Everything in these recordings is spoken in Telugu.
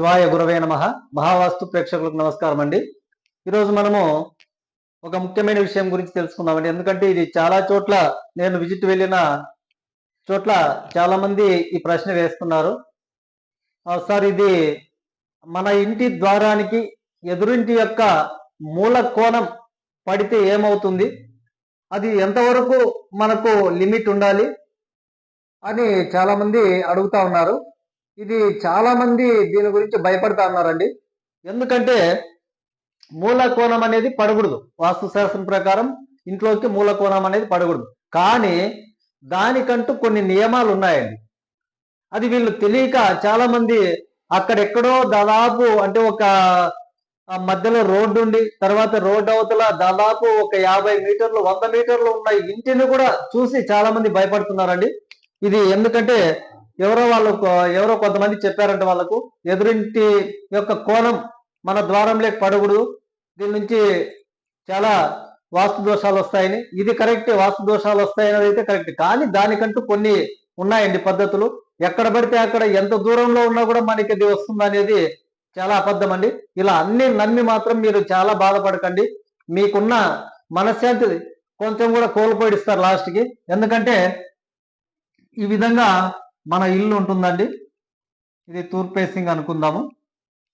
శివాయ గురవే నమ. మహావాస్తు ప్రేక్షకులకు నమస్కారం అండి ఈరోజు మనము ఒక ముఖ్యమైన విషయం గురించి తెలుసుకుందామండి. ఎందుకంటే ఇది చాలా చోట్ల నేను విజిట్ వెళ్ళిన చోట్ల చాలా మంది ఈ ప్రశ్న వేస్తున్నారు. సార్ ఇది మన ఇంటి ద్వారానికి ఎదురింటి యొక్క మూల కోణం పడితే ఏమవుతుంది? అది ఎంతవరకు మనకు లిమిట్ ఉండాలి? అని చాలా మంది అడుగుతా ఉన్నారు. ఇది చాలా మంది దీని గురించి భయపడతా ఉన్నారండి. ఎందుకంటే మూల కోణం అనేది పడకూడదు. వాస్తు శాస్త్రం ప్రకారం ఇంట్లోకి మూల కోణం అనేది పడకూడదు. కానీ దానికంటూ కొన్ని నియమాలు ఉన్నాయండి. అది వీళ్ళు తెలియక చాలా మంది అక్కడెక్కడో దాదాపు అంటే ఒక మధ్యలో రోడ్డు ఉండి తర్వాత రోడ్డు అవతల దాదాపు ఒక యాభై మీటర్లు వంద మీటర్లు ఉన్న ఇంటిని కూడా చూసి చాలా మంది భయపడుతున్నారండి. ఇది ఎందుకంటే ఎవరో వాళ్ళు ఎవరో కొంతమంది చెప్పారంటే వాళ్ళకు ఎదురింటి యొక్క కోణం మన ద్వారంలోకి పడకూడదు దీని నుంచి చాలా వాస్తు దోషాలు వస్తాయని. ఇది కరెక్ట్ వాస్తు దోషాలు వస్తాయని అయితే కరెక్ట్. కానీ దానికంటూ కొన్ని ఉన్నాయండి పద్ధతులు. ఎక్కడ పడితే అక్కడ ఎంత దూరంలో ఉన్నా కూడా మనకి ఇది వస్తుంది అనేది చాలా అబద్ధం అండి ఇలా అన్ని నమ్మి మాత్రం మీరు చాలా బాధపడకండి. మీకున్న మనశ్శాంతి కొంచెం కూడా కోల్పోయిస్తారు లాస్ట్కి. ఎందుకంటే ఈ విధంగా మన ఇల్లు ఉంటుందండి. ఇది తూర్పు ఫేసింగ్ అనుకుందాము.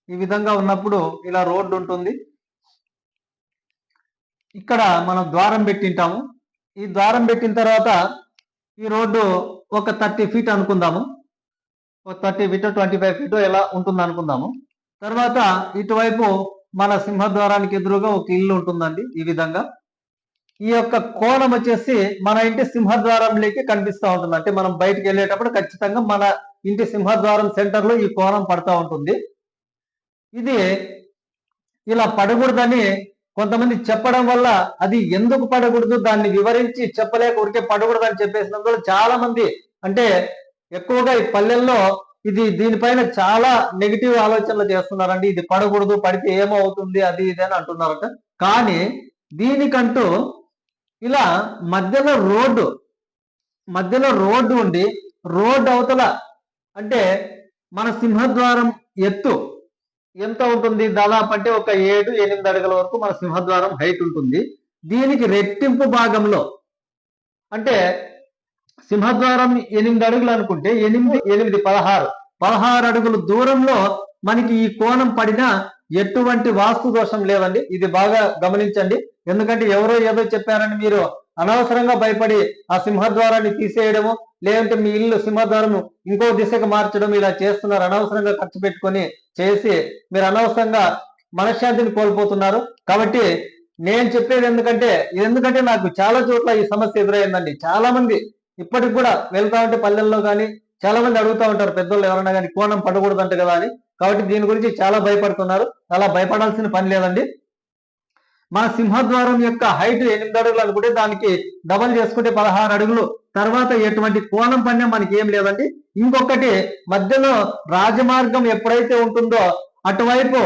ఈ విధంగా ఉన్నప్పుడు ఇలా రోడ్డు ఉంటుంది. ఇక్కడ మనం ద్వారం పెట్టింటాము. ఈ ద్వారం పెట్టిన తర్వాత ఈ రోడ్డు ఒక థర్టీ ఫీట్ అనుకుందాము. ఒక thirty feet twenty five feet ఎలా ఉంటుంది అనుకుందాము. తర్వాత ఇటువైపు మన సింహద్వారానికి ఎదురుగా ఒక ఇల్లు ఉంటుందండి ఈ విధంగా. ఈ యొక్క కోణం వచ్చేసి మన ఇంటి సింహద్వారంలోకి కనిపిస్తూ ఉంటుంది. అంటే మనం బయటికి వెళ్ళేటప్పుడు ఖచ్చితంగా మన ఇంటి సింహద్వారం సెంటర్లో ఈ కోణం పడతా ఉంటుంది. ఇది ఇలా పడకూడదని కొంతమంది చెప్పడం వల్ల అది ఎందుకు పడకూడదు? దాన్ని వివరించి చెప్పలేక ఉరికే పడకూడదు అని చెప్పేసినందువల్ల చాలా మంది అంటే ఎక్కువగా ఈ పల్లెల్లో ఇది దీనిపైన చాలా నెగిటివ్ ఆలోచనలు చేస్తున్నారండి. ఇది పడకూడదు పడితే ఏమవుతుంది అది ఇది అని అంటున్నారట. కానీ దీనికంటూ ఇలా మధ్యలో రోడ్డు మధ్యలో రోడ్డు ఉండి రోడ్డు అవతల అంటే మన సింహద్వారం ఎత్తు ఎంత ఉంటుంది? దాదాపు అంటే ఒక ఏడు ఎనిమిది అడుగుల వరకు మన సింహద్వారం హైట్ ఉంటుంది. దీనికి రెట్టింపు భాగంలో అంటే సింహద్వారం ఎనిమిది అడుగులు అనుకుంటే ఎనిమిది ఎనిమిది పదహారు. పదహారు అడుగుల దూరంలో మనకి ఈ కోణం పడినా ఎటువంటి వాస్తు దోషం లేదండి ఇది బాగా గమనించండి. ఎందుకంటే ఎవరో ఏదో చెప్పారని మీరు అనవసరంగా భయపడి ఆ సింహద్వారాన్ని తీసేయడము లేదంటే మీ ఇల్లు సింహద్వారం ఇంకో దిశకు మార్చడం ఇలా చేస్తున్నారు. అనవసరంగా ఖర్చు పెట్టుకొని చేసి మీరు అనవసరంగా మనశ్శాంతిని కోల్పోతున్నారు. కాబట్టి నేను చెప్పేది ఎందుకంటే ఎందుకంటే నాకు చాలా చోట్ల ఈ సమస్య ఎదురైందండి. చాలా మంది ఇప్పటికి కూడా వెళ్తా ఉంటే పల్లెల్లో కానీ చాలా మంది అడుగుతా ఉంటారు పెద్దోళ్ళు ఎవరైనా కానీ కోణం పడకూడదంట కదా అని. కాబట్టి దీని గురించి చాలా భయపడుతున్నారు. అలా భయపడాల్సిన పని లేదండి. మన సింహద్వారం యొక్క హైట్ ఎనిమిది అడుగులు అనుకుంటే దానికి డబల్ చేసుకుంటే పదహారు అడుగులు. తర్వాత ఎటువంటి కోణం పడినా మనకి ఏం లేదండి. ఇంకొకటి మధ్యలో రాజమార్గం ఎప్పుడైతే ఉంటుందో అటువైపు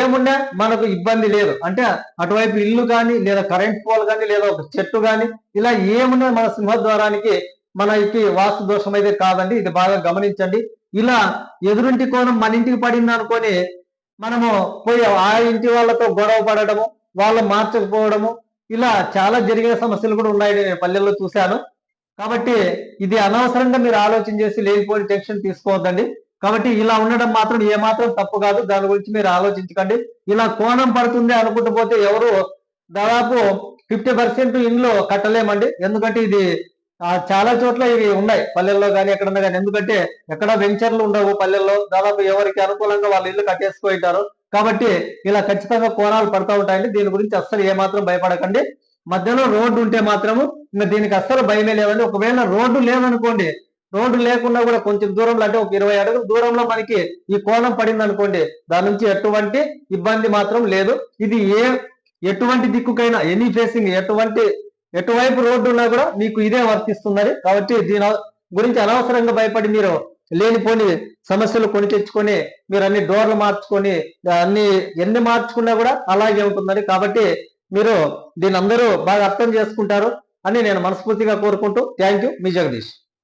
ఏమున్నా మనకు ఇబ్బంది లేదు. అంటే అటువైపు ఇల్లు కానీ లేదా కరెంట్ పోల్ కానీ లేదా ఒక చెట్టు కానీ ఇలా ఏమున్నా మన సింహద్వారానికి మనకి వాస్తు దోషం అయితే కాదండి. ఇది బాగా గమనించండి. ఇలా ఎదురింటి కోణం మన ఇంటికి పడింది అనుకొని మనము పోయి ఆ ఇంటి వాళ్ళతో గొడవ పడటము వాళ్ళు మార్చకపోవడము ఇలా చాలా జరిగిన సమస్యలు కూడా ఉన్నాయని నేను పల్లెల్లో చూశాను. కాబట్టి ఇది అనవసరంగా మీరు ఆలోచన చేసి లేనిపోని టెన్షన్ తీసుకోవద్దండి. కాబట్టి ఇలా ఉండడం మాత్రం ఏమాత్రం తప్పు కాదు. దాని గురించి మీరు ఆలోచించకండి. ఇలా కోణం పడుతుంది అనుకుంటూ పోతే ఎవరు దాదాపు ఫిఫ్టీ పర్సెంట్ ఇండ్లు కట్టలేమండి. ఎందుకంటే ఇది చాలా చోట్ల ఇవి ఉన్నాయి పల్లెల్లో కానీ ఎక్కడన్నా కానీ. ఎందుకంటే ఎక్కడ వెంచర్లు ఉండవు పల్లెల్లో. దాదాపు ఎవరికి అనుకూలంగా వాళ్ళ ఇల్లు కట్టేసుకుంటారు కాబట్టి ఇలా ఖచ్చితంగా కోణాలు పడతా ఉంటాయండి. దీని గురించి అస్సలు ఏమాత్రం భయపడకండి. మధ్యలో రోడ్డు ఉంటే మాత్రము ఇంకా దీనికి అస్సలు భయమే లేదండి ఒకవేళ రోడ్డు లేదనుకోండి రోడ్డు లేకుండా కూడా కొంచెం దూరంలో అంటే ఒక ఇరవై అడుగుల దూరంలో మనకి ఈ కోణం పడింది అనుకోండి దాని నుంచి ఎటువంటి ఇబ్బంది మాత్రం లేదు. ఇది ఏ ఎటువంటి దిక్కుకైనా ఎనీ ఫేసింగ్ ఎటువంటి ఎటువైపు రోడ్డు ఉన్నా కూడా మీకు ఇదే వర్తిస్తున్నది కాబట్టి దీని గురించి అనవసరంగా భయపడి మీరు లేనిపోని సమస్యలు కొని తెచ్చుకొని మీరు అన్ని డోర్లు మార్చుకొని అన్ని ఎన్ని మార్చుకున్నా కూడా అలాగే ఉంటుందని. కాబట్టి మీరు దీని అందరూ బాగా అర్థం చేసుకుంటారు అని నేను మనస్ఫూర్తిగా కోరుకుంటూ థ్యాంక్ యూ. మీ జగదీష్.